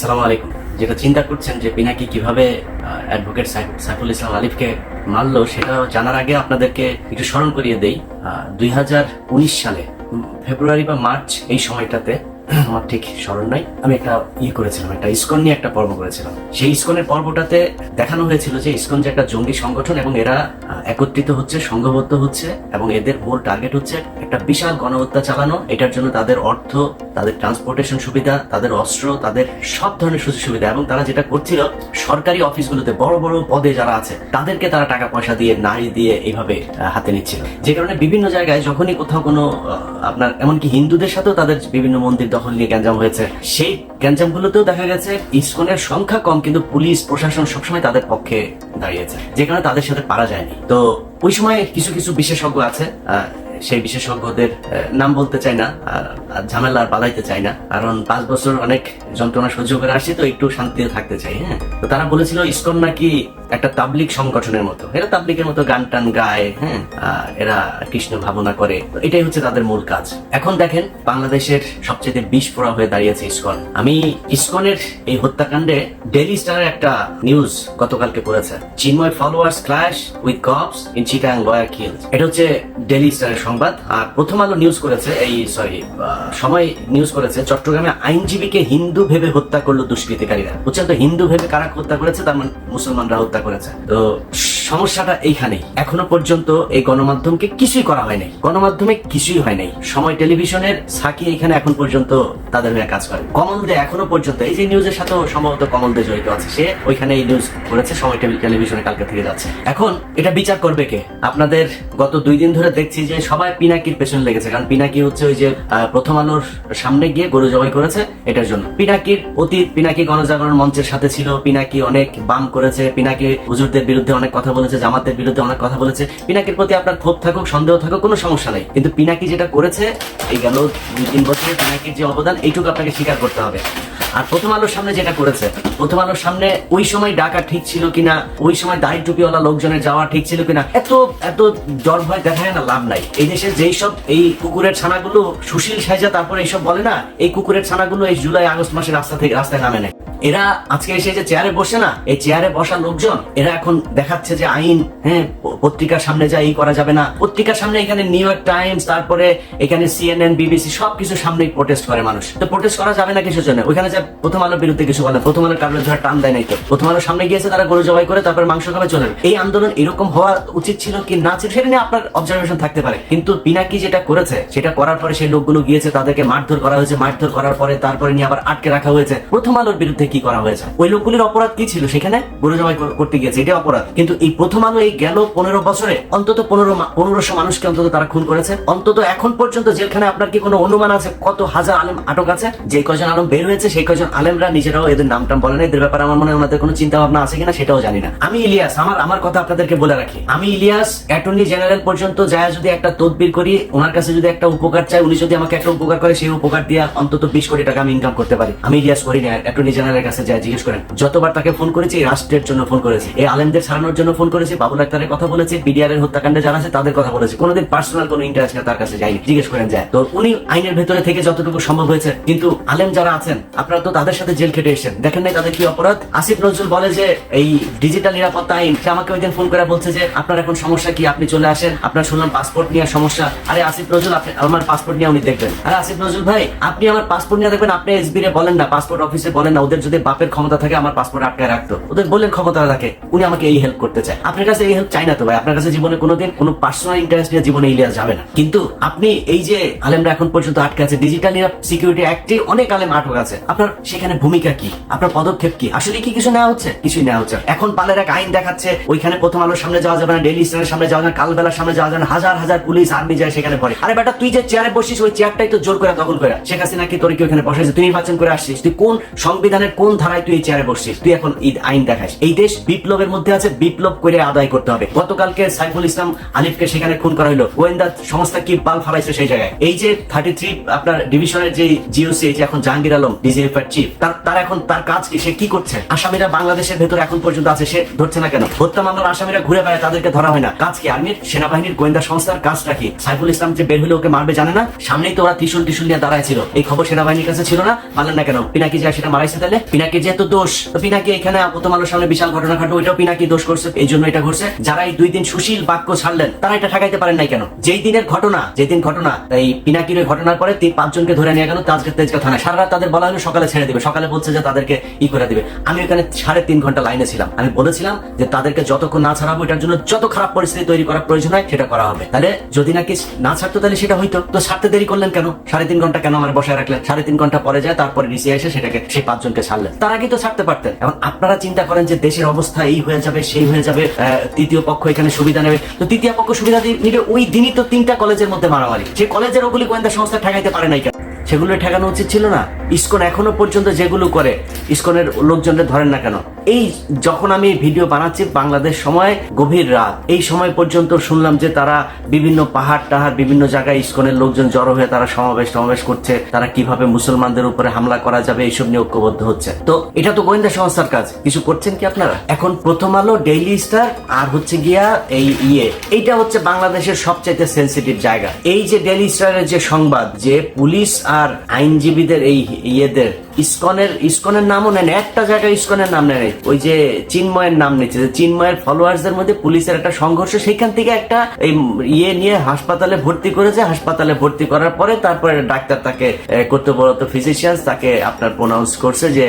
সালাম আলাইকুম। যেটা চিন্তা করছেন যে পিনাকি কীভাবে অ্যাডভোকেট সাইফুল ইসলাম আলিফকে মারলো, সেটা জানার আগে আপনাদেরকে একটু স্মরণ করিয়ে দেই। দুই হাজার উনিশ সালে ফেব্রুয়ারি বা মার্চ এই সময়টাতে আমার ঠিক স্মরণ নাই। আমি একটা ইয়ে করেছিলাম, একটা ইসকন নিয়ে একটা পর্ব করেছিলাম। সেই ইসকনের পর্বটাতে দেখানো হয়েছিল যে ইস্কন যে একটা জঙ্গি সংগঠন এবং এরা একত্রিত হচ্ছে, সংঘবদ্ধ হচ্ছে এবং এদের মূল টার্গেট হচ্ছে একটা বিশাল গণহত্যা চালানো। এটার জন্য তাদের অর্থ, তাদের ট্রান্সপোর্টেশন সুবিধা, তাদের অস্ত্র, তাদের সব ধরনের সুযোগ সুবিধা এবং তারা যেটা করছিল, সরকারি অফিসগুলোতে বড় বড় পদে যারা আছে, তাদেরকে তারা টাকা পয়সা দিয়ে, নারী দিয়ে এইভাবে হাতে নিচ্ছিল। যে কারণে বিভিন্ন জায়গায় যখনই কোথাও কোনো আপনার, এমনকি হিন্দুদের সাথেও তাদের বিভিন্ন মন্দির দখল নিয়ে গ্যাঞ্জাম হয়েছে। সেই গ্যাঞ্জাম গুলোতেও দেখা গেছে, ইসকনের সংখ্যা কম, কিন্তু পুলিশ, প্রশাসন সবসময় তাদের পক্ষে দাঁড়িয়েছে। যে কারণে তাদের সাথে পারা যায়নি। তো ওই সময় কিছু কিছু বিশেষজ্ঞ আছে সেই বিশেষজ্ঞদের নাম বলতে চাই না ঝামেলা আর বালাইতে চাই না। কারণ পাঁচ বছর অনেক যন্ত্রণা সহ্য করে আসছি, তো একটু শান্তিতে থাকতে চাই হ্যাঁ? তো তারা বলেছিল, ইসকন নাকি একটা তাবলিক সংগঠনের মতো। এরা তাবলিকের মতো গান টান গায় হ্যাঁ? এরা কৃষ্ণ ভাবনা করে। এটাই হচ্ছে তাদের মূল কাজ। এখন দেখেন, বাংলাদেশের সবচেয়ে বিষ ফোড়া হয়ে দাঁড়িয়েছে ইসকন। আমি ইসকনের এই হত্যাকাণ্ডে ডেলি স্টারের একটা নিউজ গতকালকে পড়েছে। Chinmoy followers clash with cops in Chittagong lawyer kill এটা হচ্ছে ডেলি স্টারের সংবাদ, আর প্রথম আলো নিউজ করেছে এই সরি সময় নিউজ করেছে চট্টগ্রামে আইনজীবীকে হিন্দু ভেবে হত্যা করল দুষ্কৃতিকারীরা। বুঝছেন তো, হিন্দু ভেবে কারা হত্যা করেছে? তার মানে মুসলমানরা হত্যা করেছে। তো সমস্যাটা এইখানেই। এখনও পর্যন্ত এই গণমাধ্যমকে কিছুই করা হয় নাই। গণমাধ্যমে কিছুই হয় নাই। সময় টেলিভিশনের সাকি এখানে এখন পর্যন্ত তাদের হয়ে কাজ করে। কমল দে এখনও পর্যন্ত, এই যে নিউজের সাথেও সম্ভবত কমল দে জড়িত আছে। সে ওইখানে এই নিউজ করেছে, সময় টেলিভিশনে কালকে থেকে যাচ্ছে। এখন এটা বিচার করবে কে? আপনাদের গত দুই দিন ধরে দেখছি যে সবাই পিনাকির পেছনে লেগেছে। কারণ পিনাকি হচ্ছে ওই যে প্রথম আলোর সামনে গিয়ে গরু জবাই করেছে এটার জন্য। পিনাকির অতীত, পিনাকি গণজাগরণ মঞ্চের সাথে ছিল। পিনাকি অনেক বাম করেছে। পিনাকি হুজুরদের বিরুদ্ধে অনেক কথা বলেছে জামাতের বিরুদ্ধে অনেক কথা বলেছে। পিনাকির প্রতি আপনার ক্ষোভ থাকুক, সন্দেহ থাকুক, কোনো সমস্যা নাই। কিন্তু পিনাকি যেটা করেছে, এই গেল দুই, তিন বছরে পিনাকির যে অবদান, এইটুকু আপনাকে স্বীকার করতে হবে। আর প্রথম আলোর সামনে যেটা করেছে, প্রথম আলোর সামনে ওই সময় ডাকা ঠিক ছিল কিনা, ওই সময় দাড়ি টুপিওয়ালা লোকজনের যাওয়া ঠিক ছিল কিনা, এত এত জ্বর ভয় দেখায় না, লাভ নাই। এই দেশে যেই সব এই কুকুরের ছানাগুলো সুশীল সাজা, তারপরে এইসব বলে না, এই কুকুরের ছানাগুলো এই জুলাই, আগস্ট মাসে রাস্তা থেকে, রাস্তায় নামে নেয় এরা আজকে এসে যে চেয়ারে বসে না, এই চেয়ারে বসা লোকজন, এরা এখন দেখাচ্ছে যে আইন হ্যাঁ পত্রিকার সামনে যা এই করা যাবে না। পত্রিকার সামনে এখানে নিউ ইয়র্ক টাইমস তারপরে এখানে সিএনএন বিবিসি সবকিছু সামনেই প্রোটেস্ট করে মানুষ। তো প্রোটেস্ট করা যাবে না কিছুর জন্য? ওইখানে যে প্রথম আলোর বিরুদ্ধে কিছু বলে, প্রথম আলোর কারণে ধরে টান দেয় নাই তো। প্রথম আলোর সামনে গিয়েছে, তারা গরু জবাই করে, তারপর মাংস খাবে, চলে এই আন্দোলন এরকম হওয়া উচিত ছিল কি না ছিল, সেটা নিয়ে আপনার অবজারভেশন থাকতে পারে। কিন্তু পিনাকি যেটা করেছে, সেটা করার পরে সেই লোকগুলো গিয়েছে, তাদেরকে মারধর করা হয়েছে। মারধর করার পরে তারপরে নিয়ে আবার আটকে রাখা হয়েছে। প্রথম আলোর বিরুদ্ধে কি করা হয়েছে? ওই লোকগুলির অপরাধ কি ছিল? সেখানে গরু জবাই করতে গিয়েছে এটা অপরাধ। কিন্তু এই প্রথম আলো এই গেল পনেরো বছরে, অন্তত পনেরো পনেরোশো মানুষকে অন্তত তারা খুন করেছে। অন্তত এখন পর্যন্ত জেলখানে আপনার কি কোনো অনুমান আছে? কত হাজার আলেম আটক আছে? যে কজন আলম বের হয়েছে, সেই কজন আলেমরা নিজেরাও এদের নাম টাম বলে না। এদের ব্যাপারে আমার মনে হয় ওনাদের কোনো চিন্তা ভাবনা আছে কিনা সেটাও জানি না। আমি ইলিয়াস, আমার আমার কথা আপনাদেরকে বলে রাখি। আমি ইলিয়াস, অ্যাটর্নি জেনারেল পর্যন্ত যায় যদি একটা তদবির করি, ওনার কাছে যদি একটা উপকার চাই, উনি যদি আমাকে একটা উপকার করে, সেই উপকার দিয়ে অন্তত বিশ কোটি টাকা আমি ইনকাম করতে পারি। আমি ইলিয়াস করি না অ্যাটর্নি কাছে যায়, জিজ্ঞেস করেন, যতবার তাকে ফোন করেছি রাষ্ট্রের জন্য ফোন করেছি, এই আলেমদের ছাড়ানোর জন্য ফোন করেছি, বাবুল আক্তারের কথা বলেছি বিডিআর এর হত্যাকাণ্ডে যারা আছে তাদের কথা বলেছি, কোনোদিন পার্সোনাল কোনো ইন্টারেস্ট তার কাছে যায়নি। জিজ্ঞেস করেন, যায়। তো উনি আইনের ভেতরে থেকে যতটুকু সম্ভব হয়েছে, কিন্তু আলেম যারা আছেন, আপনারা তো তাদের সাথে জেল খেটে এসেছেন, দেখেন নাই তাদের কি অপরাধ? আসিফ নজরুল বলে যে, এই ডিজিটাল নিরাপত্তা আইন, সে আমাকে ওই দিন ফোন করে বলছে যে, আপনার এখন সমস্যা কি? আপনি চলে আসেন, আপনার শুনলাম পাসপোর্ট নিয়ে সমস্যা। আরে আসিফ নজরুল আমার পাসপোর্ট নিয়ে উনি দেখবেন। আরে আসিফ নজরুল ভাই, আপনি আমার পাসপোর্ট নিয়ে দেখবেন, আপনি এসবি বলেন না পাসপোর্ট অফিসে বলেন না, ওদের যদি বাপের ক্ষমতা থাকে, আমার পাসপোর্ট আটকায় রাখতো। ওদের বললেন ক্ষমতা থাকে। উনি আমাকে এই হেল্প করতে চায়। আপনার কাছে এই হেল্প চাই না তো ভাই? আপনার কাছে জীবনে কোনোদিন কোনো পার্সোনাল ইন্টারেস্ট নিয়ে জীবনে ইলিয়াস যাবে না। কিন্তু আপনি এই যে আলেমরা এখন পর্যন্ত আটকে আছে ডিজিটাল সিকিউরিটি অ্যাক্টে অনেক আলেম আটক আছে। আপনার সেখানে ভূমিকা কি? আপনার পদক্ষেপ কি? আসলে কি কিছু নেওয়া হচ্ছে? কিছুই নেওয়া হচ্ছে এখন পালের এক আইন দেখাচ্ছে, ওইখানে প্রথম আলোর সামনে যাওয়া যাবে না ডেলি স্টারের সামনে যাওয়া যাবে না, কালবেলার সামনে যাওয়া যাবে না, হাজার হাজার পুলিশ আর্মি যায় সেখানে পড়ে। আরে বেটা, তুই যে চেয়ারে বসিস, ওই চেয়ারটাই তো জোর করে দখল করে। শেখ হাসিনা কি তোর কি ওখানে বসাইছে? তুই নির্বাচন করে আসছিস। তুই কোন সংবিধানের কোন ধারায় তুই চেয়ারে বসছিস? তুই এখন ঈদ আইন দেখাস। এই দেশ বিপ্লবের মধ্যে আছে, বিপ্লব করে আদায় করতে হবে। গতকালকে সাইফুল ইসলাম আলিফকে সেখানে খুন করা হলো। গোয়েন্দা সংস্থা কি পাল ফালাইছে সেই জায়গায়? এই যে থার্টি থ্রি আপনার ডিভিশনের যে জিওসি এই যে এখন জাহাঙ্গীর আলম ডিজিএফ এর চিফ তার তার এখন তার কাজ কি? সে কি করছে? আসামিরা বাংলাদেশের ভেতরে এখন পর্যন্ত আছে, সে ধরছে না কেন? হত্যা মামলার আসামিরা ঘুরে বেড়ায়, তাদেরকে ধরা হয় না। কাজ কি আর্মির? সেনাবাহিনীর গোয়েন্দা সংস্থার কাজটা কি? সাইফুল ইসলাম যে বের হলে ওকে মারবে জানে না? সামনেই তো ওরা ত্রিশুল ত্রিশুল নিয়ে দাঁড়ায় ছিল। এই খবর সেনাবাহিনীর কাছে ছিল না? মানলেন না কেন? পিনাকি যায় সেটা মারাইছে তাহলে? পিনাকি যেহেতু দোষ, তো পিনাকি এখানে প্রথম আলোর সামনে বিশাল ঘটনা ঘটলো ওইটাও পিনাকি দোষ করছে, এই জন্য এটা ঘটছে। যারা এই দুই দিন সুশীল বাক্য ছাড়লেন, তারা এটা ঠেকাইতে পারেন নাই কেন? যেই দিনের ঘটনা, যেই দিন ঘটনা এই পিনাকির ওই ঘটনার পরে তিন পাঁচজনকে ধরে নিয়ে গেল তাজকে তেজকা থানায়। সারা রাত তাদের বলা হলো, সকালে ছেড়ে দিবে, সকালে বলছে যে তাদেরকে ই করে দিবে। আমি ওখানে সাড়ে তিন ঘণ্টা লাইনে ছিলাম। আমি বলেছিলাম যে তাদেরকে যতক্ষণ না ছাড়াবো, এটার জন্য যত খারাপ পরিস্থিতি তৈরি করার প্রয়োজন হয়, সেটা করা হবে। তাহলে যদি নাকি না ছাড়তো, তাহলে সেটা হইতো। তো ছাড়তে দেরি করলেন কেন? সাড়ে তিন ঘণ্টা কেন আমার বসায় রাখলেন? সাড়ে তিন ঘণ্টা পরে যায়, তারপরে নিচে এসে সেটাকে, সেই পাঁচজনকে ছাড়লেন। তারা কিন্তু ছাড়তে পারতেন। এখন আপনারা চিন্তা করেন যে দেশের অবস্থা এই হয়ে যাবে, সেই হয়ে যাবে তৃতীয় পক্ষ এখানে সুবিধা নেবে। তো তৃতীয় পক্ষ সুবিধা নিলে ওই দিনই তো তিনটা কলেজের মধ্যে মারামারি। সেই কলেজের ওগুলি গোয়েন্দা সংস্থা ঠেকাইতে পারে নাই কেন? সেগুলো ঠেকানো উচিত ছিল না। ইস্কন এখনও পর্যন্ত যেগুলো করে, ইস্কনের লোকজনদের ধরেন না কেন? এই যখন আমি ভিডিও বানাচ্ছি বাংলাদেশ সময় গভীর রাত। এই সময় পর্যন্ত শুনলাম যে তারা বিভিন্ন পাহাড় টাহাড় বিভিন্ন জায়গায় ইসকনের লোকজন জড়ো হয়ে তারা সমাবেশ সমাবেশ করছে, তারা কীভাবে মুসলমানদের উপরে হামলা করা যাবে এইসব নিয়ে ঐক্যবদ্ধ হচ্ছে। তো এটা তো গোয়েন্দা সংস্থার কাজ। কিছু করছেন কি আপনারা? এখন প্রথম আলো ডেইলি স্টার আর হচ্ছে গিয়া এই ইয়ে। এইটা হচ্ছে বাংলাদেশের সবচাইতে সেন্সিটিভ জায়গা। এই যে ডেইলি স্টারের যে সংবাদ যে পুলিশ আর আইনজীবীদের এই ইয়েদের, ইস্কনের ইস্কনের নামও নেন একটা জায়গায় ইস্কনের নাম নেন ওই যে চিন্ময়ের নাম নিচ্ছে, যে চিন্ময়ের ফলোয়ার্সদের মধ্যে পুলিশের একটা সংঘর্ষ, সেখান থেকে একটা, এই ইয়ে নিয়ে হাসপাতালে ভর্তি করেছে। হাসপাতালে ভর্তি করার পরে তারপরে ডাক্তার তাকে কর্তব্যরত ফিজিশিয়ান তাকে আপনার প্রোনাউন্স করছে যে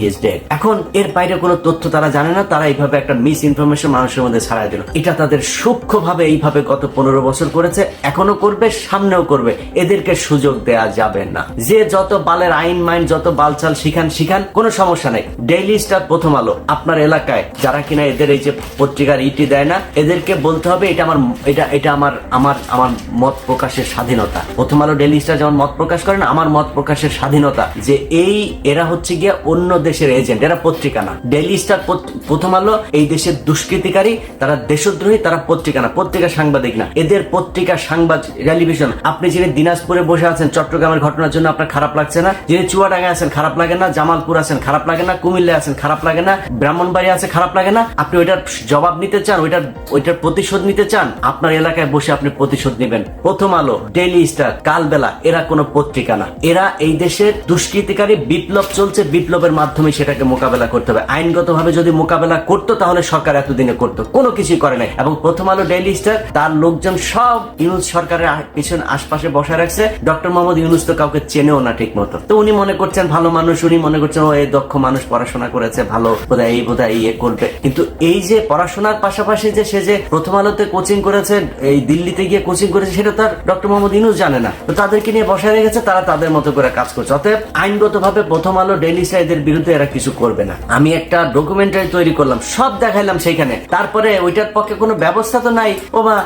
হিজ ডেড এখন এর বাইরে কোনো তথ্য তারা জানে না, তারা এইভাবে একটা মিস ইনফরমেশন মানুষের মধ্যে ছাড়াই দিল। এটা তাদের সূক্ষ্মভাবে এইভাবে গত পনেরো বছর করেছে এখনও করবে, সামনেও করবে। এদেরকে সুযোগ দেয়া যাবে না। যে যত বালের আইন মাইন যত বালচাল শিখান শিখান, কোনো সমস্যা নেই। ডেইলি স্টার প্রথম আলো আপনার এলাকায়, যারা কিনা এদের এই যে পত্রিকার ইটি দেয় না, এদেরকে বলতে হবে এটা আমার, এটা এটা আমার আমার আমার মত প্রকাশের স্বাধীনতা। প্রথম আলো ডেইলি স্টার যেমন মত প্রকাশ করে না, আমার মত প্রকাশের স্বাধীনতা যে এই এরা হচ্ছে গিয়ে অন্য দেশের এজেন্ট, এরা পত্রিকা না। ডেইলি স্টার প্রথম আলো, এই দেশের দুষ্কৃতিকারী, তারা দেশদ্রোহী, তারা পত্রিকা না, পত্রিকা সাংবাদিক না। এদের পত্রিকা সাংবাদ টেলিভিশন, আপনি যিনি দিনাজপুরে বসে আছেন, চট্টগ্রামের ঘটনার জন্য আপনার খারাপ লাগছে না, যিনি চুয়াডাঙ্গা আছেন, খারাপ লাগে না, জামালপুর আছেন, খারাপ লাগে না কুমিল্লা আছেন, খারাপ লাগে না, ব্রাহ্মণবাড়ি আছে, খারাপ লাগে না। আপনি ওইটার জবাব নিতে চান, ওইটার ওইটার প্রতিশোধ নিতে চান, আপনার এলাকায় বসে আপনি প্রতিশোধ নেবেন। প্রথম আলো ডেইলি স্টার কালবেলা, এরা কোনো পত্রিকা না। এরা এই দেশের দুষ্কৃতিকারী বিপ্লব চলছে, বিপ্লবের মাধ্যমে সেটাকে মোকাবেলা করতে হবে। আইনগতভাবে যদি মোকাবেলা করতো, তাহলে সরকার এতদিনে করতো। কোনো কিছুই করে নাই। এবং প্রথম আলো ডেইলি স্টার তার লোকজন সব ইউনুস সরকারের পিছনে আশপাশে বসে রাখছে। ডক্টর মোহাম্মদ ইউনুস তো কাউকে চেনেও না ঠিক মতো তো উনি মনে করছেন ভালো মানুষ, উনি মনে করছেন, ও, এই দক্ষ মানুষ পড়াশোনা করেছে, ভালো এই ইয়ে করবে। কিন্তু এই যে পড়াশোনার পাশাপাশি যে সে যে প্রথম আলোতে কোচিং করেছে, এই দিল্লিতে গিয়ে কোচিং করেছে, সেটা তার ডক্টর মোহাম্মদ ইউনুস জানে না। তো তাদেরকে নিয়ে বসায় রেখেছে তারা তাদের মতো করে কাজ করছে। অতএব প্রথম আলো বিরুদ্ধে এরা কিছু করবে না। আমি একটা ডকুমেন্টারি তৈরি করলাম, সব দেখাইলাম তারপরে ওইটার পক্ষে কোনো ব্যবস্থা তো নাই। ও বা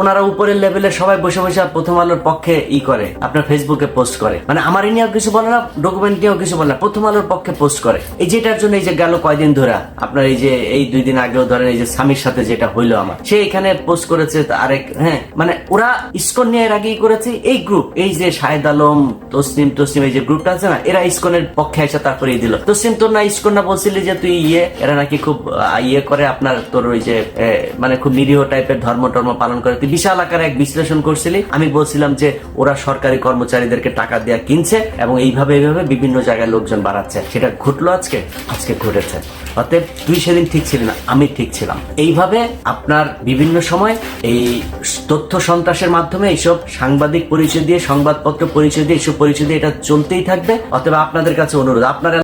ওনারা উপরের লেভেলে সবাই বসে বসে প্রথম আলোর পক্ষে ই করে, আপনার ফেসবুকে পোস্ট করে। মানে আমার নিয়েও কিছু বলে না ডকুমেন্ট নিয়েও কিছু বলে না, প্রথম আলোর পক্ষে পোস্ট করে। এই যেটার জন্য এই যে গেল কয়দিন ধরে। আপনার এই যে, এই দুই দিন আগেও ধরেন এই যে স্বামীর সাথে যেটা হইল আমার। সে এখানে পোস্ট করেছে আরেক হ্যাঁ মানে ওরা ইসকন নিয়ে এর আগেই করেছে। এই গ্রুপ এই যে শাহেদ আলম, তসলিম তসলিম, এই যে গ্রুপটা আছে না, এরা ইসকনের পক্ষে এসে তারপরে দিল। তসলিম, তোর না ইসকন না বলছিলি যে তুই ইয়ে এরা নাকি খুব ইয়ে করে আপনার তোর ওই যে মানে খুব নিরীহ টাইপের ধর্ম টর্ম পালন করে। তুই বিশাল আকারে এক বিশ্লেষণ করছিলি। আমি বলছিলাম যে ওরা সরকারি কর্মচারীদেরকে টাকা দেওয়া কিনছে এবং এইভাবে এইভাবে বিভিন্ন জায়গায় লোকজন বাড়াচ্ছে। সেটা ঘটলো আজকে? আজকে ঘটেছে। অতএব তুই সেদিন ঠিক ছিলি না, আমি ঠিক ছিলাম। এইভাবে আপনার বিভিন্ন সময় এই তথ্য সন্ত্রাসের মাধ্যমে এইসব সাংবাদিক পরিচয় দিয়ে, সংবাদপত্র পরিচয় দিয়ে, এইসব পরিচয় দিয়ে এটা চলতেই থাকবে। অথবা আপনাদের কাছে অনুরোধ, আপনারা